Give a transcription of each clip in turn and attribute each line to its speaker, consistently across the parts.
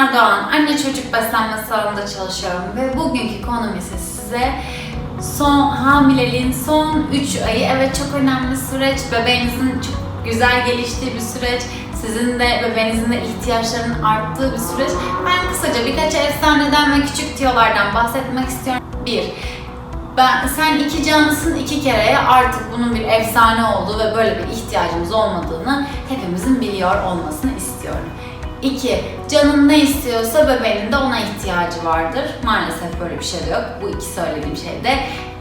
Speaker 1: Pınar Doğan, anne çocuk beslenme salonunda çalışıyorum ve bugünkü konum ise size son hamileliğin son 3 ayı. Evet çok önemli süreç, bebeğinizin çok güzel geliştiği bir süreç, sizin de bebeğinizin de ihtiyaçlarının arttığı bir süreç. Ben kısaca birkaç efsaneden ve küçük tiyolardan bahsetmek istiyorum. 1. Ben, sen iki canlısın iki kereye artık bunun bir efsane olduğu ve böyle bir ihtiyacımız olmadığını hepimizin biliyor olmasını istiyorum. 2. Canın ne istiyorsa bebeğinin de ona ihtiyacı vardır. Maalesef böyle bir şey de yok. Bu iki söylediğim şey de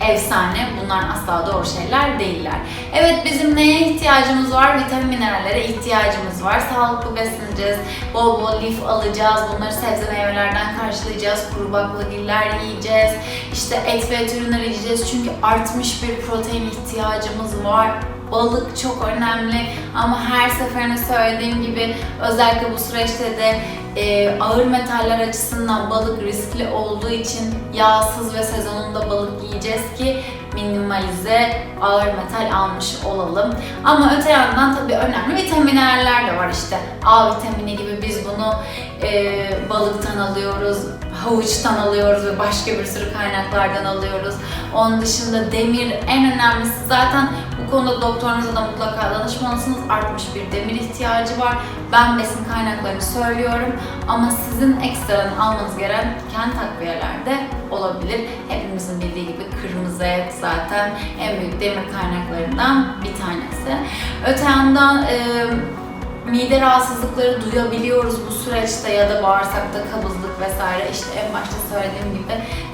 Speaker 1: efsane. Bunlar asla doğru şeyler değiller. Evet bizim neye ihtiyacımız var? Vitamin minerallere ihtiyacımız var. Sağlıklı besleneceğiz. Bol bol lif alacağız. Bunları sebze meyvelerden karşılayacağız. Kuru baklagiller yiyeceğiz. İşte et ve et ürünleri yiyeceğiz. Çünkü artmış bir protein ihtiyacımız var. Balık çok önemli ama her seferinde söylediğim gibi özellikle bu süreçte de e, ağır metaller açısından balık riskli olduğu için yağsız ve sezonunda balık yiyeceğiz ki minimalize ağır metal almış olalım. Ama öte yandan tabii önemli vitaminler de var işte. A vitamini gibi biz bunu e, balıktan alıyoruz, havuçtan alıyoruz ve başka bir sürü kaynaklardan alıyoruz. Onun dışında demir en önemlisi zaten bu konuda doktorunuza da mutlaka danışmalısınız. Artmış bir demir ihtiyacı var. Ben besin kaynaklarını söylüyorum ama sizin ekstradan almanız gereken takviyeler de olabilir. Hepimizin bildiği gibi kırmızı et zaten en büyük demir kaynaklarından bir tanesi. Öte yandan e, mide rahatsızlıkları duyabiliyoruz bu süreçte ya da bağırsakta kabızlık vesaire işte en başta söylediğim gibi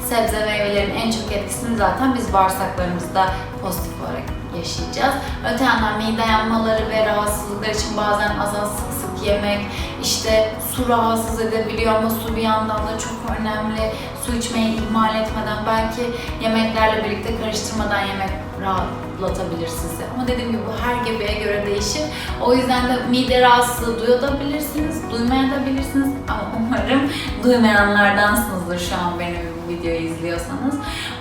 Speaker 1: sebze meyvelerin en çok etkisini zaten biz bağırsaklarımızda pozitif olarak yaşayacağız. Öte yandan mide yanmaları ve rahatsızlıklar için bazen az az sık sık yemek, işte su rahatsız edebiliyor ama su bir yandan da çok önemli. Su içmeyi ihmal etmeden belki yemeklerle birlikte karıştırmadan yemek rahatlatabilir sizi. Ama dediğim gibi bu her gebeye göre değişir. O yüzden de mide rahatsızlığı duyabilirsiniz, duymayabilirsiniz ama umarım duymayanlardansınızdır şu an benim videoyu izliyorsanız.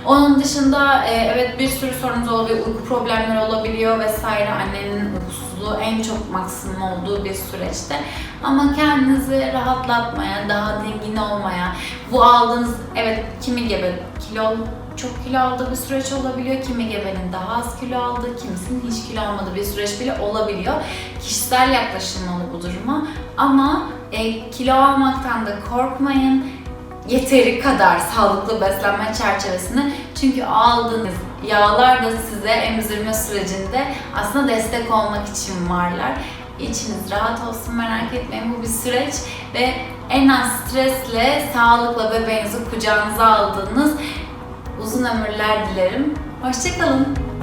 Speaker 1: Onun dışında e, evet bir sürü sorunuz olabiliyor, uyku problemleri olabiliyor vesaire. Annenin uykusuzluğu en çok maksimum olduğu bir süreçte. Ama kendinizi rahatlatmaya, daha dingin olmaya, bu aldığınız evet kimi gebe kilo çok kilo aldığı bir süreç olabiliyor. Kimi gebenin daha az kilo aldığı, kimisinin hiç kilo almadığı bir süreç bile olabiliyor. Kişisel yaklaşılmalı bu duruma. Ama e, kilo almaktan da korkmayın. Yeteri kadar sağlıklı beslenme çerçevesinde çünkü aldığınız yağlar da size emzirme sürecinde aslında destek olmak için varlar. İçiniz rahat olsun merak etmeyin bu bir süreç ve en az stresle sağlıkla bebeğinizi kucağınıza aldığınız uzun ömürler dilerim. Hoşçakalın.